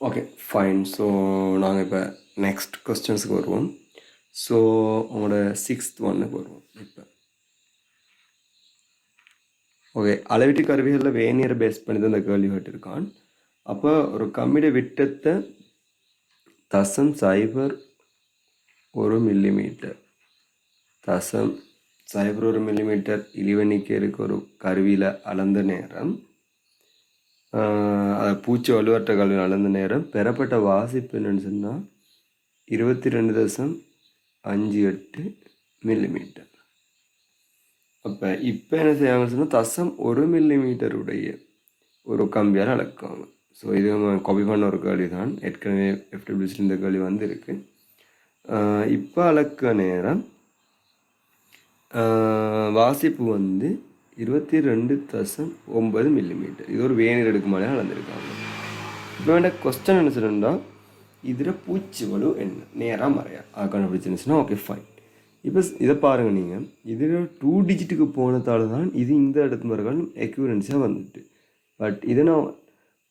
Okay fine so நாங்கள் இப்போ next கொஸ்டின்ஸுக்கு வருவோம். ஸோ உங்களோட சிக்ஸ்த் ஒன்னுக்கு வருவோம். இப்போ. ஓகே அளவீட்டு கருவிகளில் வேணியரை பேஸ் பண்ணி தான் இந்த கேள்வி கேட்டிருக்கான். அப்போ ஒரு கம்மிட விட்டத்தை தசம் சைபர் ஒரு மில்லிமீட்டர் தசம் சைபர் ஒரு மில்லிமீட்டர் இருக்க ஒரு கருவியில் அளந்த நேரம். அதை பூச்சி வலுவற்ற கல்வி அளந்த நேரம் பெறப்பட்ட வாசிப்பு என்னன்னு சொன்னால் இருபத்தி ரெண்டு தசம் அஞ்சு எட்டு மில்லிமீட்டர் அப்போ இப்போ என்ன செய்வாங்கன்னு சொன்னால் தசம் ஒரு மில்லிமீட்டருடைய ஒரு கம்பியால் அளக்குவாங்க. ஸோ இது காப்பி பண்ண ஒரு கேள்வி தான் ஏற்கனவே எஃப்டபிள்யூஸில் இந்த கேள்வி வந்திருக்கு. இப்போ அளக்க நேரம் வாசிப்பு வந்து இருபத்தி ரெண்டு தசம் ஒன்பது மில்லிமீட்டர் இது ஒரு வேநீர் எடுக்குமானே அளந்திருக்காங்க. இப்போ வேண்ட கொஸ்டின் என்ன சொல்லுன்னா இதில் பூச்சி வலு என்ன? நேராக மறையா. அது கண்டுபிடிச்சிருந்துச்சுன்னா ஓகே ஃபைன் இப்போ இதை பாருங்கள் நீங்கள் இதில் டூ டிஜிட்டுக்கு போனதால தான் இது இந்த இடத்து மரங்கள் எக்யூரன்ஸாக வந்துட்டு. பட் இதை நான்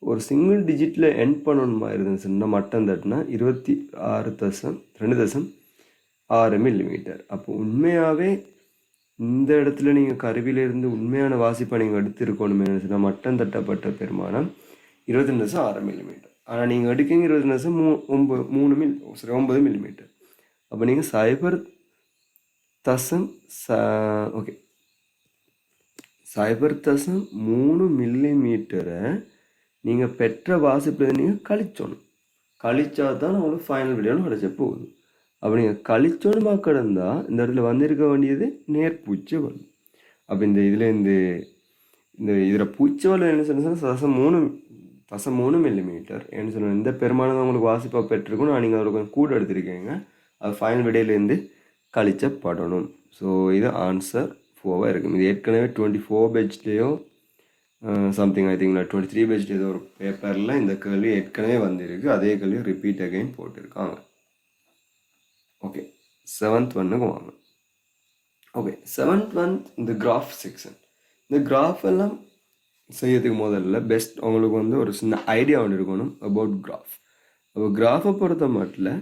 ஒரு சிங்கிள் டிஜிட்டில் என் பண்ணணுமா இருந்துச்சுன்னா மட்டம் தட்டுனா இருபத்தி ஆறு தசம் ரெண்டு தசம் ஆறு மில்லிமீட்டர் அப்போ உண்மையாகவே இந்த இடத்துல நீங்கள் கருவிலிருந்து உண்மையான வாசிப்பை நீங்கள் எடுத்திருக்கணுமே சொன்னால் மட்டம் தட்டப்பட்ட பெருமானம் இருபத்தி ரெண்டு தசம் ஆறு மில்லிமீட்டர் ஆனால் நீங்கள் எடுக்கீங்க இருபத்தி ரெண்டு மூ ஒம்பது மூணு மில் சரி ஒம்பது மில்லிமீட்டர் அப்போ நீங்கள் சைபர் தசம் ச ஓகே சைபர் தசம் மூணு மில்லிமீட்டரை நீங்கள் பெற்ற வாசிப்பு நீங்கள் கழிச்சோணும். கழிச்சா தான் உங்களுக்கு ஃபைனல் வீடியோன்னு கிடச்ச போகுது. அப்போ நீங்கள் கழிச்சோணுமா கிடந்தா இந்த இடத்துல வந்திருக்க வேண்டியது நேர்பூச்சி வலு. அப்போ இந்த இதில் இந்த இந்த இதில் பூச்சி வலு என்ன சொன்னால் தசம் மூணு தசம் மூணு மில்லிமீட்டர் என்ன சொன்ன இந்த பெருமானம் உங்களுக்கு வாசிப்பாக பெற்றிருக்கும் நான் நீங்கள் அதில் கொஞ்சம் கூட எடுத்திருக்கீங்க. அது ஃபைனல் விடையிலேருந்து கழிச்சப்படணும் ஸோ இது ஆன்சர் ஃபோவாக இருக்கும். இது ஏற்கனவே twenty four பேஜ்லேயோ something I think twenty three page ஏதோ ஒரு பேப்பரில் இந்த கேள்வி ஏற்கனவே வந்திருக்கு. அதே கேள்வி ரிப்பீட் அகைன் போட்டிருக்காங்க. ஓகே செவன்த் ஒன்னுக்கு வாங்க. ஓகே செவன்த் மந்த் இந்த கிராஃப் செக்ஷன் இந்த கிராஃப் எல்லாம் செய்யறதுக்கு முதல்ல பெஸ்ட் அவங்களுக்கு வந்து ஒரு சின்ன ஐடியா ஒன்று இருக்கணும் அபவுட் கிராஃப் அப்போ கிராஃபை பொறுத்த மட்டும்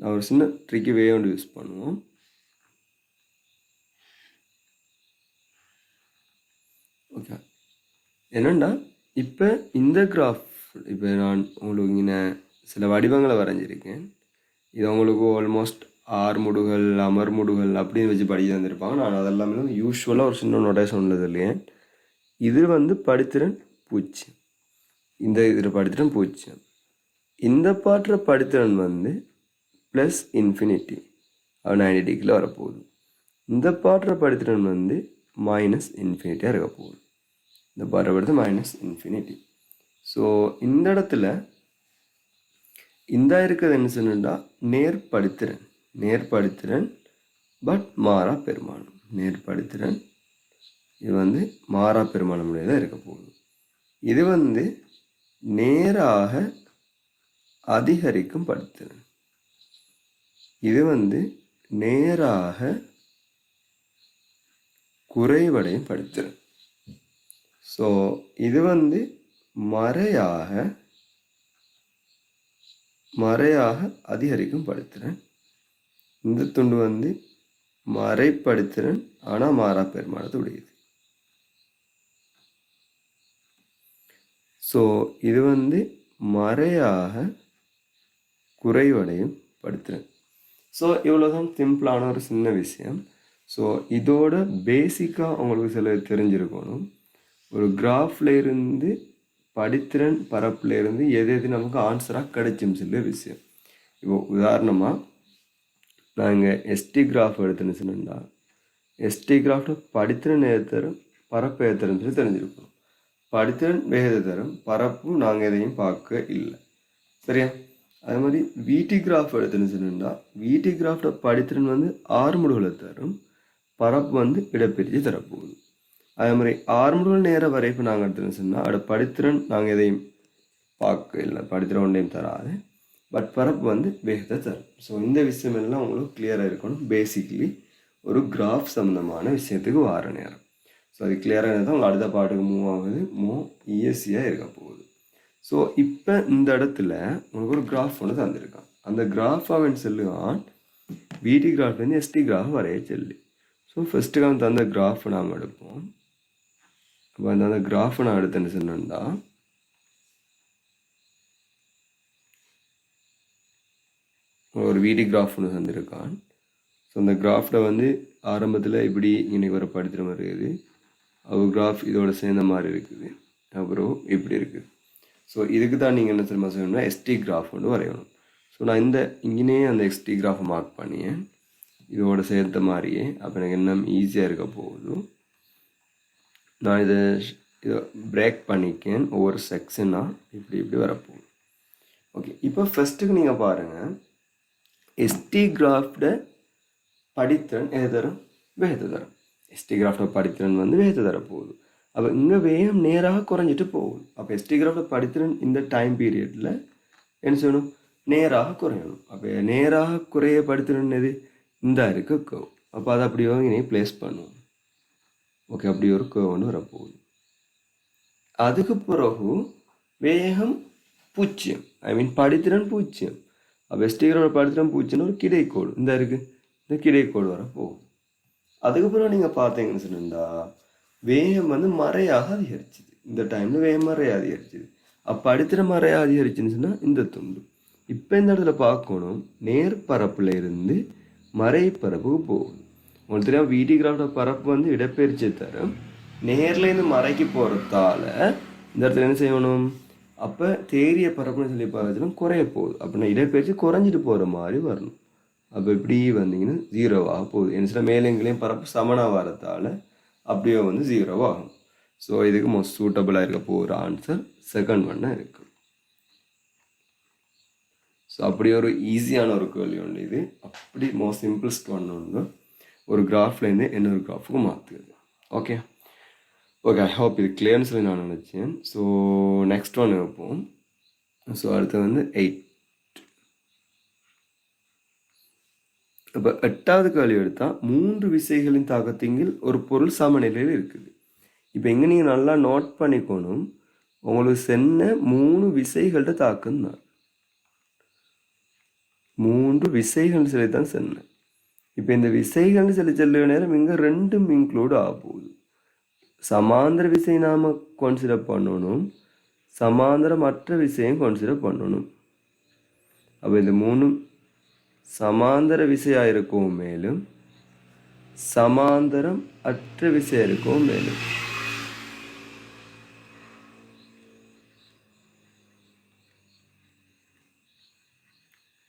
நான் ஒரு சின்ன ட்ரிக்கி வே ஒன்று யூஸ் பண்ணுவோம். ஓகே என்னண்டா? இப்போ இந்த கிராஃப் இப்போ நான் உங்களுக்கு இங்கே சில வடிவங்களை வரைஞ்சிருக்கேன். இது அவங்களுக்கு ஆல்மோஸ்ட் ஆறு முடுகள் அமர் முடுகள் அப்படின்னு வச்சு படிக்க தந்திருப்பாங்க. நான் அதெல்லாமே யூஸ்வலாக ஒரு சின்ன நோட்டேஷன் உள்ளது இல்லையே. இது வந்து படித்திறன் பூச்சி. இந்த இதில் படித்திறன் பூச்சி. இந்த பாட்டில் படித்திறன் வந்து ப்ளஸ் இன்ஃபினிட்டி நைன்டி டிகிரியில் வரப்போகுது. இந்த பாட்டில் படித்திறன் வந்து மைனஸ் இன்ஃபினிட்டியாக இருக்க போகுது. இந்த பாட்டை படித்து மைனஸ் இன்ஃபினிட்டி ஸோ இந்த இடத்துல இந்த இருக்கிறது என்ன சொன்னா நேர்படுத்திறன் நேர்படுத்திறன் பட் மாறா பெருமானம். நேர்படுத்திறன் இது வந்து மாறா பெருமானம் தான் இருக்க போகுது. இது வந்து நேராக அதிகரிக்கும் படுத்திறன். இது வந்து நேராக குறைவடையும் படுத்திறன். ஸோ இது வந்து மறையாக மறையாக அதிகரிக்கும் படுத்துறேன். இந்த துண்டு வந்து மறைப்படுத்திறன் ஆனால் மாறா பெருமானது உடையது. ஸோ இது வந்து மறையாக குறைவடையும் படுத்துறேன். ஸோ இவ்வளோதான் சிம்பிளான ஒரு சின்ன விஷயம். ஸோ இதோட பேசிக்காக உங்களுக்கு சில தெரிஞ்சிருக்கணும். ஒரு கிராஃப்ல இருந்து படித்திறன் பரப்புல இருந்து எது எது நமக்கு ஆன்சராக கிடைச்சும் சொல்ல விஷயம். இப்போ உதாரணமாக நாங்கள் எஸ்டி கிராஃப் எடுத்துன்னு சொன்னா எஸ்டி கிராஃப்ட் படித்திறன் ஏத்தரும் பரப்பு ஏத்தரும் சொல்லி தெரிஞ்சிருப்போம் படித்திறன் வேத தரும் பரப்பும் நாங்கள் எதையும் பார்க்க இல்லை. சரியா? அதே மாதிரி வீட்டி கிராஃப் எடுத்துன்னு சொன்னா வீட்டி கிராஃப்டில் படித்திறன் வந்து ஆறு முடிவுகளை தரும் பரப்பு வந்து இடப்பிரிச்சு தரப்போகுது. அதே மாதிரி ஆறு முடிவுகள் நேர வரைப்பு நாங்கள் எடுத்துன்னு சொன்னால் அதோட படித்திறன் நாங்கள் எதையும் பார்க்க இல்லை. படித்திறன் ஒன்றையும் தராது. பட் பரப்பு வந்து வேகத்தை தரும். ஸோ இந்த விஷயம் எல்லாம் உங்களுக்கு கிளியராக இருக்கணும். பேசிக்லி ஒரு கிராஃப் சம்மந்தமான விஷயத்துக்கு வார நேரம். ஸோ அது கிளியராக இருந்தால் உங்கள் அடுத்த பாட்டுக்கு மூவ் ஆகுது. மூவ் ஈஸியாக இருக்க போகுது. ஸோ இப்போ இந்த இடத்துல உங்களுக்கு ஒரு கிராஃப் ஒன்று தந்திருக்கான். அந்த கிராஃப் அவன் சொல்லுவான் பிடி கிராஃப்லேருந்து எஸ்டி கிராஃப் வரைய சொல்லி. ஸோ ஃபஸ்ட்டு அவன் தந்த கிராஃப் நாம் எடுப்போம். அப்போ அந்த அந்த கிராஃப் நான் எடுத்தேன்னு சொன்னேன்டா ஒரு வீடு கிராஃப் ஒன்று தந்திருக்கான். ஸோ அந்த கிராஃபில் வந்து ஆரம்பத்தில் இப்படி இன்னைக்கு வர படுத்துகிற மாதிரி இருக்குது. அவர் கிராஃப் இதோட சேர்ந்த மாதிரி இருக்குது. அப்புறம் இப்படி இருக்குது ஸோ இதுக்கு தான் நீங்கள் என்ன தெரியுமா செய்யணும்னா எஸ்டி கிராஃப் ஒன்று வரையணும். ஸோ நான் இந்த இங்கேயே அந்த எஸ்டி கிராஃபை மார்க் பண்ணியேன் இதோட சேர்த்த மாதிரியே அப்போ எனக்கு என்ன ஈஸியாக இருக்க போகுது நான் இதை இதை பிரேக் பண்ணிக்கேன். ஒவ்வொரு செக்ஷனாக இப்படி இப்படி வரப்போகும் ஓகே இப்போ ஃபஸ்ட்டுக்கு நீங்கள் பாருங்கள் எஸ்டி கிராஃப்ட படித்திறன் எது தரும்? வேகத்தை தரும். எஸ்டி கிராஃப்ட படித்திறன் வந்து வேகத்தை தர போகுது அப்போ இங்கே வேகம் நேராக குறைஞ்சிட்டு போகும் அப்போ எஸ்டி கிராஃப்ட படித்திறன் இந்த டைம் பீரியடில் என்ன செய்யணும்? நேராக குறையணும். அப்போ நேராக குறைய படித்திறன் எது இந்த இருக்கு அப்போ அதை அப்படி இங்கே ப்ளேஸ் பண்ணுவோம். ஓகே அப்படி ஒரு கவ் ஒன்று வரப்போகுது. அதுக்கு பிறகு வேகம் பூஜ்ஜியம். ஐ மீன் படித்திறன் பூஜ்ஜியம். அப்போ எஸ்டிகரோட படித்திறன் பூஜ்ஜியம்னு ஒரு கிடைக்கோடு. இந்த இருக்கு. இந்த கிடைக்கோடு வர போகும் அதுக்கப்புறம் நீங்கள் பார்த்தீங்கன்னு சொன்னா வேகம் வந்து மறையாக அதிகரிச்சுது. இந்த டைமில் வேகம் மறைய அதிகரிச்சுது. அப்போ அடித்திர மறைய அதிகரிச்சுன்னு சொன்னால் இந்த துண்டு. இப்போ இந்த இடத்துல பார்க்கணும் நேர்பரப்பில் இருந்து மறைப்பரப்புக்கு போகுது. உங்களுக்கு தெரியும் வீடியோகிராஃபோட பரப்பு வந்து இடப்பெயர்ச்சி தரும். நேர்லேருந்து மறைக்கு போகிறதால இந்த இடத்துல என்ன செய்யணும்? அப்போ தேரிய பரப்புன்னு சொல்லி பார்த்தீங்கன்னா குறைய போகுது. அப்படின்னா இடப்பெயர்ச்சி குறைஞ்சிட்டு போகிற மாதிரி வரணும். அப்போ இப்படி வந்தீங்கன்னா ஜீரோவாக போகுது. என்ன சில மேலங்களையும் பரப்பு சமனாக வரதால அப்படியே வந்து ஜீரோவாகும் ஸோ இதுக்கு மோஸ்ட் சூட்டபுளாக இருக்க போகிற ஆன்சர் செகண்ட் ஒன்னாக இருக்கு. ஸோ அப்படி ஒரு ஈஸியான ஒரு கேள்வி ஒன்று இது. அப்படி மோஸ்ட் சிம்பிள்ஸ்ட் ஒன்று ஒன்று. ஒரு கிராஃப்லேருந்து இன்னொரு கிராஃபுக்கு மாற்றுது ஓகே ஓகே ஐ ஹோப் இது கிளியர்னு சொல்லி நான் நினச்சேன். ஸோ நெக்ஸ்ட் ஒன் வைப்போம். ஸோ அடுத்து வந்து எயிட் இப்போ எட்டாவது கேள்வி எடுத்தால் மூன்று விசைகளின் தாக்கத்திங்கில் ஒரு பொருள் சமநிலையில் இருக்குது. இப்போ எங்கே நீங்கள் நல்லா நோட் பண்ணிக்கணும். உங்களுக்கு சென்ன மூணு விசைகள்கிட்ட தாக்கம் தான் மூன்று விசைகள் சொல்லி தான் சென்னேன் இப்போ இந்த விசைகள்னு சொல்லி சொல்ல நேரம் இங்கே ரெண்டும் இன்க்ளூட் ஆக போகுது சமாந்திர விசை நாம் கன்சிடர் பண்ணணும். சமாந்திரம் அற்ற விசையும் கன்சிடர் பண்ணணும். அப்போ இந்த மூணும் சமாந்தர விசையாக இருக்கவும் மேலும் சமாந்தரம் அற்ற விசையாக இருக்கவும் மேலும்.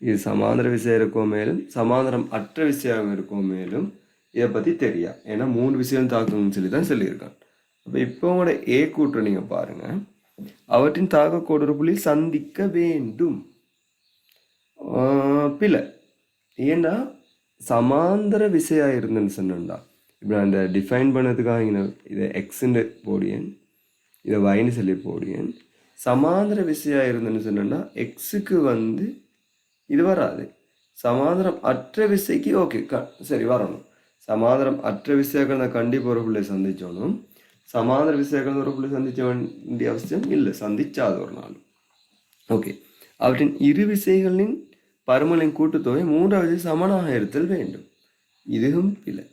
இது சமாந்தர விஷயம் இருக்கோ மேலும் சமாந்தரம் அற்ற விஷயம் இருக்கோ மேலும் இதை பற்றி தெரியா. ஏன்னா மூணு விஷயம் தாக்கணும்னு சொல்லி தான் சொல்லியிருக்கான். அப்போ இப்போ உங்களோட ஏ கூற்று நீங்கள் பாருங்கள் அவற்றின் தாக்கக்கோடு புள்ளி சந்திக்க வேண்டும். ஆஹ் ஏன்னா சமாந்தர விசையாக இருந்துன்னு சொன்னா இப்போ நான் இந்த டிஃபைன் பண்ணதுக்காக இங்கே இதை எக்ஸுன்னு போடியன் இதை வைன்னு சொல்லி போடியன் சமாந்தர விசையாக இருந்துன்னு சொன்னா எக்ஸுக்கு வந்து இது வராது. சமாதானம் அற்ற விசைக்கு ஓகே க சரி வரணும். சமாதானம் அற்ற விசையாக கண்டிப்பாக ஒரு பிள்ளை சந்திச்சோனும் சமாதான விசையாக ஒரு பிள்ளை சந்திச்ச வேண்டிய அவசியம் இல்லை. சந்திச்சாது ஒரு நாள். ஓகே அவற்றின் இரு விசைகளின் பருமலின் கூட்டுத்தொகை மூன்றாவது சமனாக இருத்தல் வேண்டும். இதுவும் இல்லை.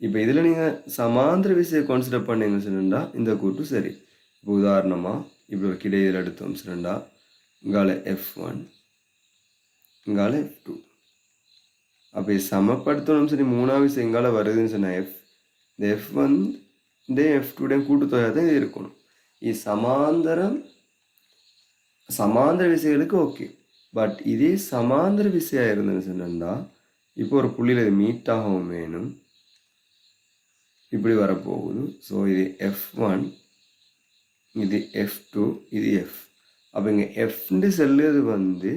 இப்போ இதில் நீங்கள் சமாந்திர விசையை கன்சிடர் பண்ணீங்க சொன்னா இந்த கூட்டு சரி. இப்போ உதாரணமாக இப்போ கிடையில் எடுத்தோம் சொன்னா இங்கால எஃப் ஒன் இங்கால எஃப் டூ அப்போ இது சமப்படுத்தணும் சரி மூணாவது விசை எங்கால வருதுன்னு சொன்ன எஃப் இந்த எஃப் வந்து எஃப் டூடையும் கூட்டுத்தொகையாக தான் இது இருக்கணும். இது சமாந்தரம் சமாந்தர விசைகளுக்கு ஓகே பட் இதே சமாந்தர விசையாக இருந்ததுன்னு சொன்னா இப்போ ஒரு புள்ளியில் இது மீட் ஆகவும் வேணும். இப்படி வரப்போகுது. ஸோ இது எஃப் ஒன் இது எஃப் டூ இது எஃப் அப்போ இங்கே எஃப்னு செல்லுறது வந்து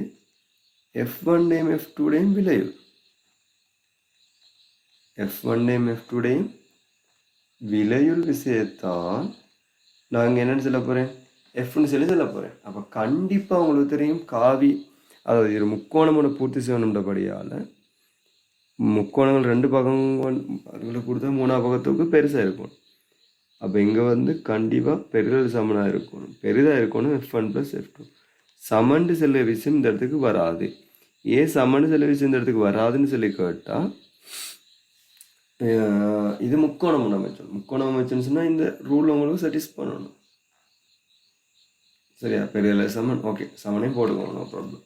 எஃப் ஒன்டையும் எஃப் டூடையும் விளையும் எஃப் ஒன்டையும் எஃப் டூடையும் விளையுள் விஷயத்தான் நான் என்னென்னு சொல்ல போகிறேன் எஃப்னு சொல்லி சொல்ல போகிறேன் அப்போ கண்டிப்பாக உங்களுக்கு தெரியும் காவி அதாவது இது முக்கோணமோட பூர்த்தி செய்யணுன்றபடியால் முக்கோணங்கள் ரெண்டு பக்கங்களை கொடுத்தா மூணாவது பக்கத்துக்கு பெருசாக இருக்கும் அப்போ இங்கே வந்து கண்டிப்பாக பெரிதல் சமனாக இருக்கணும். பெரிதாக இருக்கணும் F one plus F two சமண்டு செல்ல விஷயம் இந்த இடத்துக்கு வராது. ஏன் சமண்டு செல்ல விஷயம் இந்த இடத்துக்கு வராதுன்னு சொல்லி கேட்டால் இது முக்கோணம் அமைச்சோம் முக்கோணம் அமைச்சோன்னு சொன்னால் இந்த ரூல் உங்களுக்கு சட்டிஸ் பண்ணணும். சரியா? பெரிய சமன். ஓகே சமனையும் போட்டுக்கோங்க நோ ப்ராப்ளம்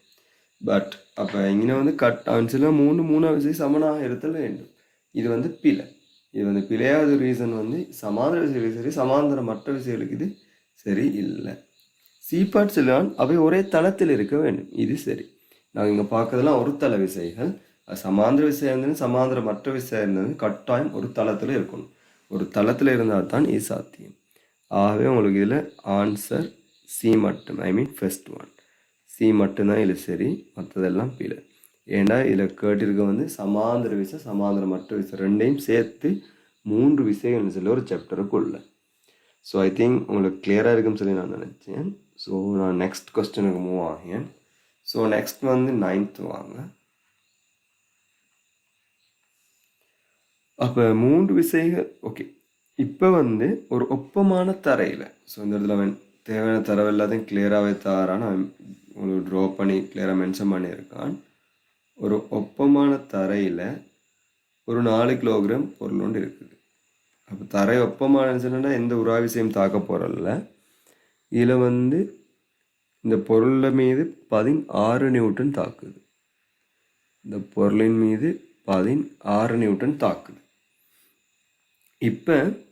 பட் அப்போ இங்கே வந்து கட் ஆன்சர்ல மூணு மூணாவது விசை சமனாக இருத்தல் வேண்டும். இது வந்து பிழை. இது வந்து பிழையாத ரீசன் வந்து சமாந்திர விசைகளுக்கு சரி சமாந்திர மற்ற விசைகளுக்கு இது சரி இல்லை சீபாட் அவை ஒரே தளத்தில் இருக்க வேண்டும். இது சரி. நாங்கள் இங்கே பார்க்கறதெல்லாம் ஒரு தள விசைகள். அது சமாந்திர விசை இருந்தது சமாந்திர மற்ற விசை இருந்தது கட்டாயம் ஒரு தளத்தில் இருக்கணும். ஒரு தளத்தில் இருந்தால் தான் இது சாத்தியம். ஆகவே உங்களுக்கு இதில் ஆன்சர் சி மட்டும் I mean first one C மட்டும்தான் இதில் சரி. மற்றதெல்லாம் பிழை ஏன்னா இதில் கேட்டிருக்க வந்து சமாந்திர விசை சமாந்திர மற்ற விசை ரெண்டையும் சேர்த்து மூன்று விசைகள்னு சொல்லி ஒரு சாப்டருக்குள்ள ஸோ ஐ திங்க் உங்களுக்கு கிளியராக இருக்குன்னு சொல்லி நான் நினச்சேன். ஸோ நான் நெக்ஸ்ட் கொஸ்டினுக்கு மூவ் ஆகேன் ஸோ நெக்ஸ்ட் வந்து நைன்த் வாங்க. அப்போ மூன்று விசைகள் ஓகே இப்போ வந்து ஒரு ஒப்பமான தரையில் ஸோ இந்த இடத்துல அவன் தேவையான தரவு எல்லாத்தையும் கிளியராகவே தாரான்னு அவன் உங்களுக்கு ட்ரா பண்ணி கிளியராக மென்ஷன் பண்ணியிருக்கான். ஒரு ஒப்பமான தரையில் ஒரு நாலு கிலோகிராம் பொருள் ஒன்று இருக்குது. அப்போ தரை ஒப்பமான இருந்துச்சுன்னா எந்த உராவிசையும் தாக்க போகிறல்ல இதில் வந்து இந்த பொருளில் மீது பதினாறு நியூட்டன் தாக்குது. இந்த பொருளின் மீது பதினாறு நியூட்டன் தாக்குது. இப்போ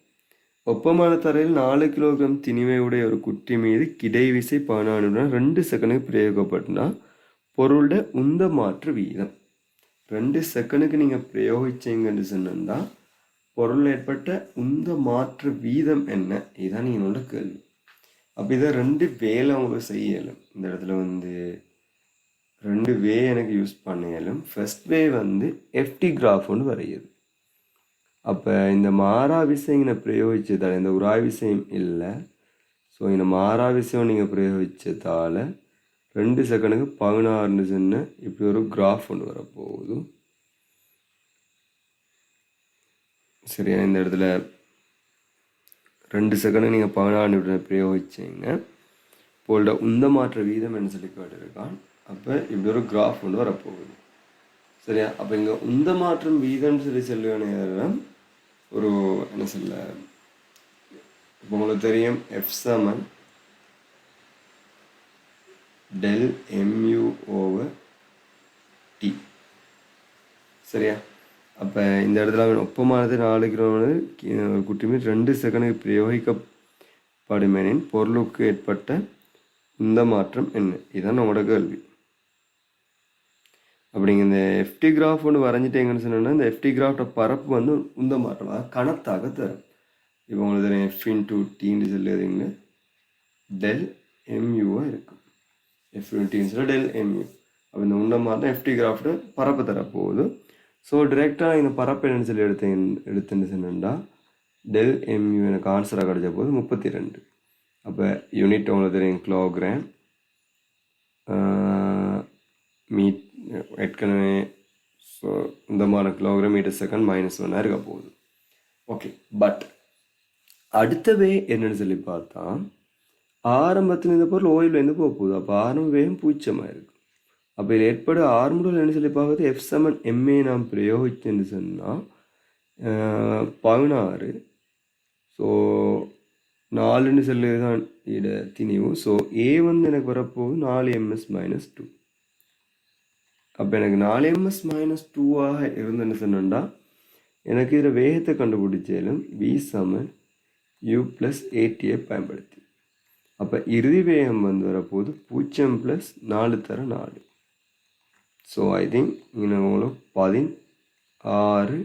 ஒப்பமான தரையில் நாலு கிலோகிராம் திணிவையுடைய ஒரு குட்டி மீது கிடை விசை பதினாறு ரெண்டு செகண்டுக்கு பிரயோகப்பட்டுனா பொருளோட உந்த மாற்று வீதம். ரெண்டு செகண்டுக்கு நீங்கள் பிரயோகிச்சீங்கன்னு சொன்னா பொருள் ஏற்பட்ட உந்த மாற்று வீதம் என்ன? இதுதான் என்னோட கேள்வி. அப்படிதான் ரெண்டு வேலை அவங்க செய்யலும். இந்த இடத்துல வந்து ரெண்டு வே எனக்கு யூஸ் பண்ணலும் ஃபர்ஸ்ட் வே வந்து எஃப்டி கிராஃப் ஒன்று வரையுது. அப்போ இந்த மாறா விஷயங்களை பிரயோகித்ததால் இந்த உரா விஷயம் இல்லை. ஸோ இந்த மாறா விஷயம் நீங்கள் பிரயோகித்ததால் ரெண்டு செகண்டுக்கு பதினாறுன்னு சொன்ன இப்படி ஒரு கிராஃப் ஒன்று வரப்போகுது. சரியா? இந்த இடத்துல ரெண்டு செகண்டு நீங்கள் பதினாறு நிமிடம் பிரயோகிச்சீங்க. போல்ட உந்த மாற்ற வீதம் என்ன சொல்லி கேட்டிருக்கான். அப்போ இப்படி ஒரு கிராஃப் ஒன்று வரப்போகுது. சரியா? அப்போ இங்கே உந்த மாற்றம் வீதம்னு சொல்லி சொல்ல ஒரு என்ன சொல்ல இப்போ உங்களுக்கு தெரியும் எஃப் சமன் டெல் எம்யூ ஓவர் டி சரியா? அப்போ இந்த இடத்துல அவன் ஒப்பமானது நாலு கிலோமீட்டர் ரெண்டு செகண்டுக்கு பிரயோகிக்கப்படுமேனின் பொருளுக்கு ஏற்பட்ட இந்த மாற்றம் என்ன? இதுதான் நம்மளோட கேள்வி. அப்படிங்க இந்த எஃப்டி கிராஃப் ஒன்று வரைஞ்சிட்டேங்கன்னு சொன்னோன்னா இந்த எஃப்டி கிராஃப்ட பரப்பு வந்து உந்த மாற்றம் அதாவது கணத்தாக தரும். இப்போ உங்களுக்கு தெரியும் எஃப் இன் டூ டீன்னு சொல்லுறீங்க டெல் எம்யூவாக இருக்கும். எஃப் டீன்னு சொல்ல டெல் எம்யூ அப்போ இந்த உண்ட மாற்றம் எஃப்டி கிராஃப்ட பரப்பு தரப்போகுது. ஸோ டிரெக்டாக இந்த பரப்பு என்னன்னு சொல்லி எடுத்தேன் எடுத்துன்னு டெல் எம்யூ எனக்கு ஆன்சராக கிடைச்ச போது முப்பத்தி ரெண்டு அப்போ யூனிட் உங்களுக்கு தெரியும்? கிலோகிராம் மீட் ஏற்கனவே ஸோ இந்த மாதிரி கிலோகிராம் மீட்டர் செகண்ட் மைனஸ் ஒன்னாக இருக்க போகுது. ஓகே பட் அடுத்த வே என்னன்னு சொல்லி பார்த்தா ஆரம்பத்தில் இந்த பொருள் ஓயிலேருந்து போக போகுது. அப்போ ஆரம்பம் வேகம் பூச்சமாக இருக்குது அப்போ இதில் ஏற்பட ஆரம்பத்தில் என்ன சொல்லி பார்க்குறது எஃப் செவன் எம்ஏ நாம் பிரயோகித்தேன்னு சொன்னால் பதினாறு. ஸோ நாலுன்னு சொல்லி தான் இட திணிவு. ஸோ ஏ வந்து எனக்கு வரப்போகுது நாலு எம்எஸ் மைனஸ் டூ அப்போ எனக்கு நாலு எம்எஸ் மைனஸ் டூவாக இருந்தேன்னு சொன்னா எனக்கு இதில் வேகத்தை கண்டுபிடிச்சாலும் வி சமன் யூ ப்ளஸ் ஏடியை பயன்படுத்தி. அப்போ இறுதி வேகம் வந்து வரப்போகுது பூஜ்ஜியம் ப்ளஸ் நாலு தர நாலு. ஸோ ஐ திங்க் இங்கே உங்களுக்கு பதின் ஆறு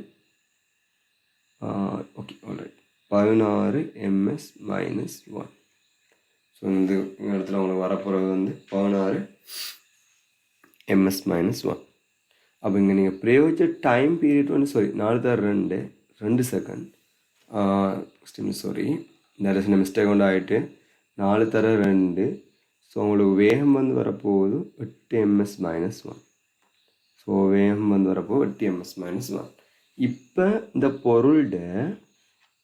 ஓகே ஆல்ரைட் பதினாறு எம்எஸ் மைனஸ் ஒன் ஸோ இந்த இடத்துல உங்களுக்கு வரப்போகிறது வந்து பதினாறு எம்எஸ் மைனஸ் ஒன் அப்போ இங்கே நீங்கள் பிரயோகிச்ச டைம் பீரியட் வந்து சாரி uh, நாலு தர ரெண்டு ரெண்டு செகண்ட் சாரி இந்த சின்ன மிஸ்டேக் கொண்டு ஆகிட்டு நாலு தர ரெண்டு. ஸோ உங்களுக்கு வேகம் வந்து வரப்போகுது எட்டு எம்எஸ் மைனஸ் ஒன் ஸோ வேகம் வந்து வரப்போ எட்டு எம்எஸ் மைனஸ் ஒன் இப்போ இந்த பொருள்ட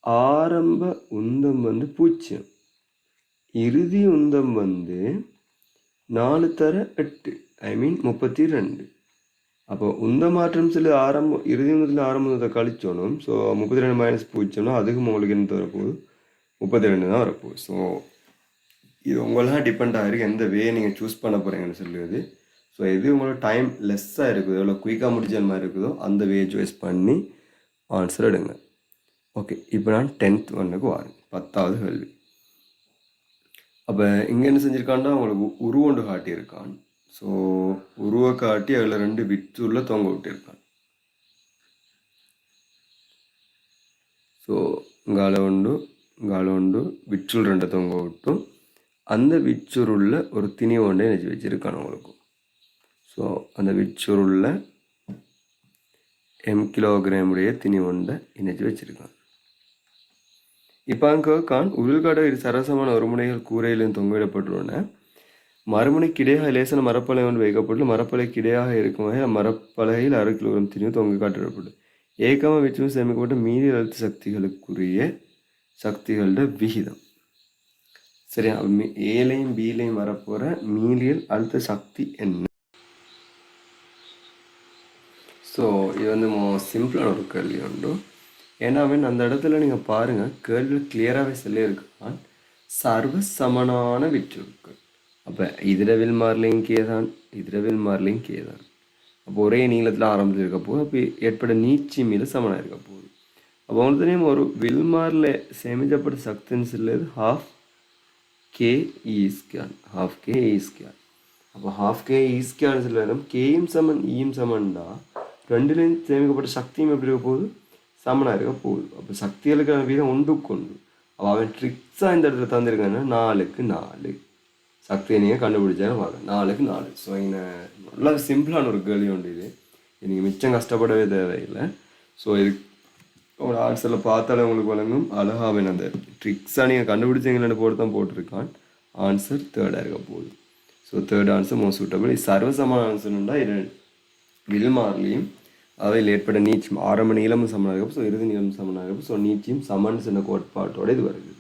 ஆரம்ப உந்தம் வந்து பூஜ்ஜியம். இறுதி உந்தம் வந்து நாலு தர எட்டு ஐ மீன் முப்பத்தி ரெண்டு. அப்போ உந்த மாற்றம் சில ஆரம்பம் இறுதி உந்தத்தில் ஆரம்பத்தை கழிச்சோனும் ஸோ முப்பத்தி ரெண்டு மைனஸ் பூச்சோம்னா அதுக்கும் உங்களுக்கு என்ன வரப்போகுது முப்பத்தி ரெண்டு தான் வரப்போகுது. ஸோ இது உங்களெலாம் டிபெண்ட் ஆகிருக்கு எந்த வே நீங்கள் சூஸ் பண்ண போகிறீங்கன்னு சொல்லுவது ஸோ எது உங்களோட டைம் லெஸ்ஸாக இருக்குதோ இல்லை குயிக்காக முடிஞ்ச மாதிரி இருக்குதோ அந்த வே சாய்ஸ் பண்ணி ஆன்சர் எடுங்க. ஓகே இப்போ நான் டென்த் ஒன்றுக்கு வாருங்க பத்தாவது கேள்வி. அப்போ இங்கே என்ன செஞ்சுருக்கான்னா உங்களுக்கு உருவொண்டு காட்டியிருக்கான். ஸோ உருவ காட்டி அதில் ரெண்டு வித்துள்ள தொங்க விட்டுருக்கான். ஸோ இங்கால உண்டு இங்கால உண்டு விற்றுள் ரெண்டு தொங்க விட்டும். அந்த விச்சுருள்ள ஒரு திணி ஒன்றை நினச்சி வச்சுருக்கான் அவங்களுக்கும் ஸோ அந்த விச்சுருள்ள எம் கிலோகிராம் உடைய திணி ஒன்றை இணைச்சி கான் உருள்காடு இரு சரசமான ஒருமுனைகள் கூரையிலும் தொங்கிடப்பட்டுள்ளன மறுமுனைக்கு இடையாக லேசான மரப்பலை ஒன்று வைக்கப்பட்டு மரப்பலைக்கு இடையாக இருக்கும் வகையில் மரப்பலகையில் அரை கிலோகிராம் திணியும் தொங்க காட்டிடப்படும் ஏக்கமாக வச்சும் சேமிக்கப்பட்ட மீறியல் அழுத்த சக்திகளுக்குரிய சக்திகளோட விகிதம். சரியா? ஏலையும் பீலையும் வரப்போகிற மீறியல் அழுத்த சக்தி என்ன? ஸோ இது வந்து சிம்பிளான ஒரு கேள்வி உண்டு. ஏன்னா அவன் அந்த இடத்துல நீங்கள் பாருங்கள் கேள்வி கிளியராகவே சொல்லியிருக்கான். சர்வ சமனான விற்றுக்கள் அப்போ இதிரவில் மாறலையும் கேதான் இதிரவில் மாறலையும் கேதான் அப்போ ஒரே நீளத்தில் ஆரம்பிச்சிருக்க போது அப்போ ஏற்பட நீச்சி மீது சமனாக இருக்க போகுது. அப்போ உங்களுக்கு தெரியும் ஒரு வில்மாரில் சேமிக்கப்பட்ட சக்தின்னு சொல்லுது ஹாஃப் கே இ ஸ்கேன் ஹாஃப் கே இ ஸ்கேன் அப்போ ஹாஃப் கே இ ஸ்கேன் சில கேயும் சமன் e ஈயும் சமன்டா ரெண்டுலேயும் சேமிக்கப்பட்ட சக்தியும் எப்படி இருக்க போகுது? சமனாக இருக்க போகுது. அப்போ சக்திகளுக்கான வீதம் ஒன்றுக்கு ஒன்று. அப்போ அவன் ட்ரிக்ஸாக இந்த இடத்துல தந்திருக்காங்கன்னா நாலுக்கு நாலு. சக்தியை நீங்கள் கண்டுபிடிச்சாலும் வாங்க. நாலுக்கு நாலு. ஸோ இங்கே நல்லா சிம்பிளான ஒரு கேள்வி உண்டு இது. நீங்கள் மிச்சம் கஷ்டப்படவே தேவையில்லை. ஸோ இது உங்களோட ஆன்சரில் பார்த்தாலே உங்களுக்கு வழங்கும். அழகாக அந்த ட்ரிக்ஸாக நீங்கள் கண்டுபிடிச்சிங்கன்னு போட்டு தான் போட்டிருக்கான். ஆன்சர் தேர்டாக இருக்க போகுது. So third answer most suitable சர்வசமான ஆன்சர்னா இது வில்மார்லையும் அவையில் ஏற்பட நீச்சம் ஆரம்ப நீளமும் சமனாக ஸோ இறுதி நீளம் சமனாக ஸோ நீச்சியும் சமன்ஸ் சின்ன கோட்பாட்டோடு இது வருது